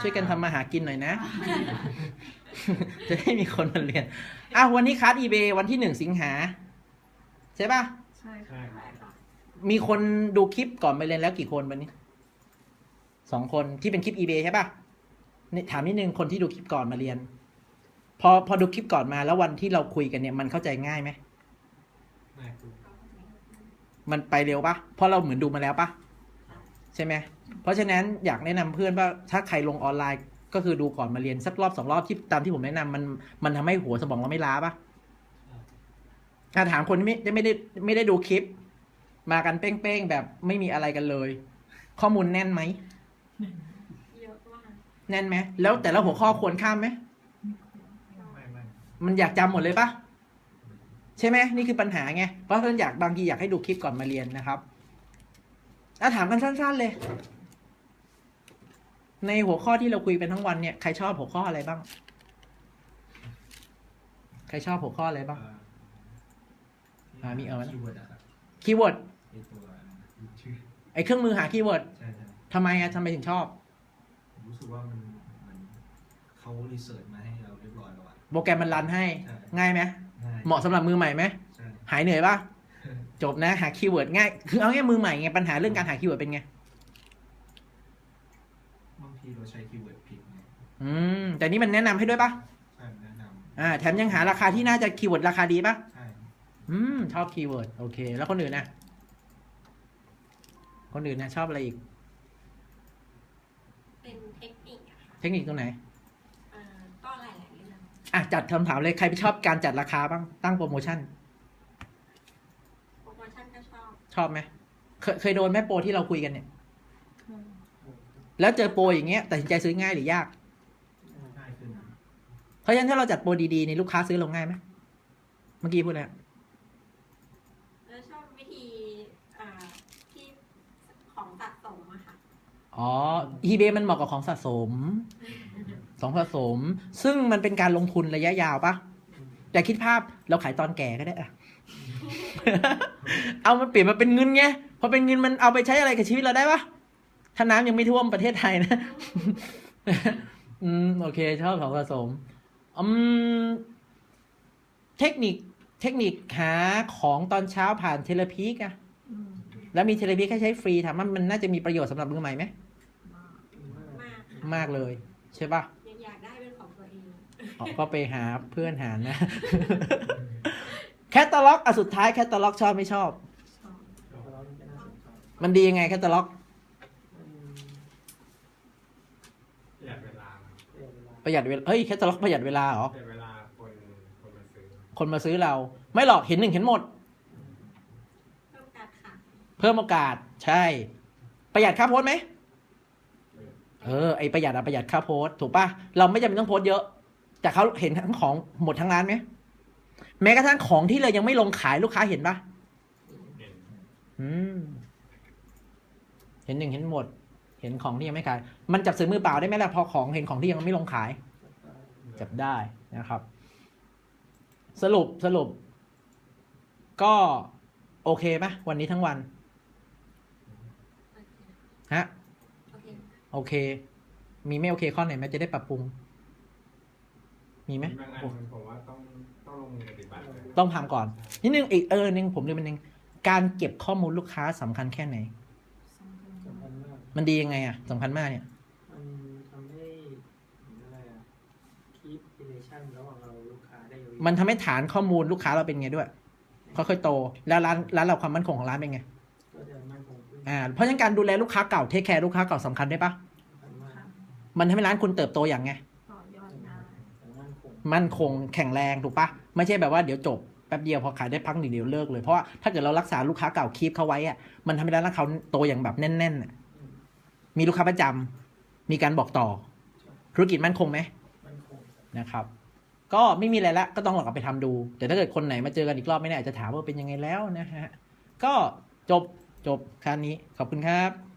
ช่วยกันทำมาหากินหน่อยนะ จะได้มีคนมาเรียนอะวันนี้คัส eBay วันที่หนึ่งสิงหา ใช่ปะใช่ใช่ค่ะมีคนดูคลิปก่อนไปเรียนแล้วกี่คนวันนี้สองคนที่เป็นคลิป eBay ใช่ปะนี่ถามนิดนึงคนที่ดูคลิปก่อนมาเรียน พอพอดูคลิปก่อนมาแล้ววันที่เราคุยกันเนี่ย มันเข้าใจง่ายไหมไม่คือมันไปเร็วปะเพราะเราเหมือนดูมาแล้วปะ ใช่ไหมเพราะฉะนั้นอยากแนะนำเพื่อนว่าถ้าใครลงออนไลน์ก็คือดูก่อนมาเรียนสักรอบสองรอบที่ตามที่ผมแนะนำมันมันทำให้หัวสมองเราไม่ล้าปะอะถามคนที่ไม่ไม่ได้ไม่ได้ดูคลิป มากันเป้งๆแบบไม่มีอะไรกันเลย ข้อมูลแน่นไหมเยอะมากแน่นไหมแล้วแต่ละหัวข้อควรข้ามไหมไม่ไม่มันอยากจำหมดเลยปะใช่ไหมนี่คือปัญหาไงเพราะฉะนั้นอยากบางทีอยากให้ดูคลิปก่อนมาเรียนนะครับ อะถามกันสั้น ๆ เลย ในหัวข้อที่เราคุยเป็นทั้งวันเนี่ยใครชอบหัวข้ออะไรบ้าง ใครชอบหัวข้ออะไรบ้าง อ่ามีเอาไหม คีย์เวิร์ดอะครับคีย์เวิร์ดไอตัวชื่อไอ้เครื่องมือหาคีย์เวิร์ดใช่ใช่ทำไมอะทำไมถึงชอบ ผมรู้สึกว่ามันมันเขารีเสิร์ชมาให้เราเรียบร้อยแล้วอะโปรแกรมมันรันให้ ใช่ง่ายไหมง่ายเหมาะสำหรับมือใหม่ไหมใช่ หายเหนื่อยปะ จบนะหาคีย์เวิร์ดง่าย คือเอาง่ายมือใหม่ไงปัญหาเรื่องการหาคีย์เวิร์ดเป็นไง บางทีเราใช้คีย์เวิร์ดผิดไงอืม แต่นี่มันแนะนำให้ด้วยปะใช่แนะนอ่าแถมยังหาราคาที่น่าจะคีย์เวิร์ดราคาดีปะำใช่อืม ชอบคีย์เวิร์ดโอเค แล้วคนอื่นนะ คนอื่นนะชอบอะไรอีก เป็นเทคนิคอะค่ะเทคนิคตรงไหนเอ่อก็หลายๆเรื่องอะจัดคำถามเลยใครชอบการจัดราคาบ้างตั้งโปรโมชั่นโปรโมชั่น ก็ชอบชอบไหมเคยเคยโดนแม่โปรที่เราคุยกันเนี่ย แล้วเจอโปรอย่างเงี้ยตัดสินใจซื้อง่ายหรือยาก ง่ายขึ้นนะเพราะฉะนั้นถ้าเราจัดโปรดีๆนี่ลูกค้าซื้อเราง่ายไหมเมื่อกี้พูดแล้วแล้วชอบวิธีอ่าที่ของสะสมอะค่ะ อ๋อ eBay มันเหมาะกับของสะสม ของสะสม ซึ่งมันเป็นการลงทุนระยะยาวปะ แต่คิดภาพเราขายตอนแก่ก็ได้อะเอามันเปลี่ยนมาเป็นเงินไงพอเป็นเงินมันเอาไปใช้อะไรกับชีวิตเราได้ปะถ้าน้ำยังไม่ท่วมประเทศไทยนะ อืมโอเค ชอบของสะสมอืมเทคนิคเทคนิคหาของตอนเช้าผ่านเทเลพีกอะแล้วมีเทเลพีกให้ใช้ฟรีถามว่ามันน่าจะมีประโยชน์สำหรับมือใหม่ไหมมากค่ะมากเลย ใช่ปะยั อ๋อก็ไปหาเพื่อนหานะ แคตตาล็อกอะสุดท้ายแคตตาล็อกชอบไม่ชอบชอบ มันดียังไงแคตตาล็อก ประหยัดเวลาประหยัดเวลาเฮ้ยแคตตาล็อกประหยัดเวลาเหรอ ประหยัดเวลาคนคนมาซื้อคนมาซื้อเรา ไม่หรอกเห็นหนึ่งเห็นหมด เพิ่มการขายเพิ่มโอกาสใช่ ประหยัดค่าโพสต์ไหมเออไอประหยัดอะประหยัดค่าโพสต์ถูกปะเราไม่จำเป็นต้องโพสต์เยอะ แต่เขาเห็นทั้งของหมดทั้งร้านไหมแม้กระทั่งของที่เรายังไม่ลงขายลูกค้าเห็นปะเห็นอืม เห็นหนึ่งเห็นหมด เห็นของที่ยังไม่ขาย มันจับซื้อมือเปล่าได้ไหมล่ะพอของเห็นของที่ยังไม่ลงขาย จับได้นะครับ สรุปสรุป ก็โอเคไหมวันนี้ทั้งวันฮะโอเคโอเคมีไม่โอเคข้อไหนไหมจะได้ปรับปรุง มีไหมบางอันผมว่าต้องต้องลงมือปฏิบัติเลยต้องทำก่อน นิดนึงอีกเออหนึ่งผมลืมไปนึงการเก็บข้อมูลลูกค้าสำคัญแค่ไหน สำคัญมากมันดียังไงอะสำคัญมากเนี่ย มันทำให้อะไรอะ keep relation ระหว่างเราลูกค้าได้ยาวๆมันทำให้ฐานข้อมูลลูกค้าเราเป็นไงด้วย ค่อยๆโต แล้วร้านร้านเราความมั่นคงของร้านเป็นไง ก็จะมั่นคงขึ้นอ่า เพราะฉะนั้นการดูแลลูกค้าเก่าเทคแคร์ลูกค้าเก่าสำคัญได้ปะสำคัญมากมันทำให้ร้านคุณเติบโตอย่างไง ต่อยอดได้ แต่ มั่นคงมั่นคงแข็งแรงถูกปะไม่ใช่แบบว่าเดี๋ยวจบแป๊บเดียวพอขายได้พักหนึ่งเดียวเลิกเลยเพราะว่าถ้าเกิดเรารักษาลูกค้าเก่าคีบเขาไว้อะมันทำให้ร้านเขาโตอย่างแบบแน่นๆอะมีลูกค้าประจำมีการบอกต่อ ธุรกิจมั่นคงไหมมั่นคงนะครับ ก็ไม่มีอะไรละก็ต้องลองกลับไปทำดู แต่ถ้าเกิดคนไหนมาเจอกันอีกรอบไม่แน่อาจจะถามว่าเป็นยังไงแล้วนะฮะก็จบจบครั้นี้ขอบคุณครับ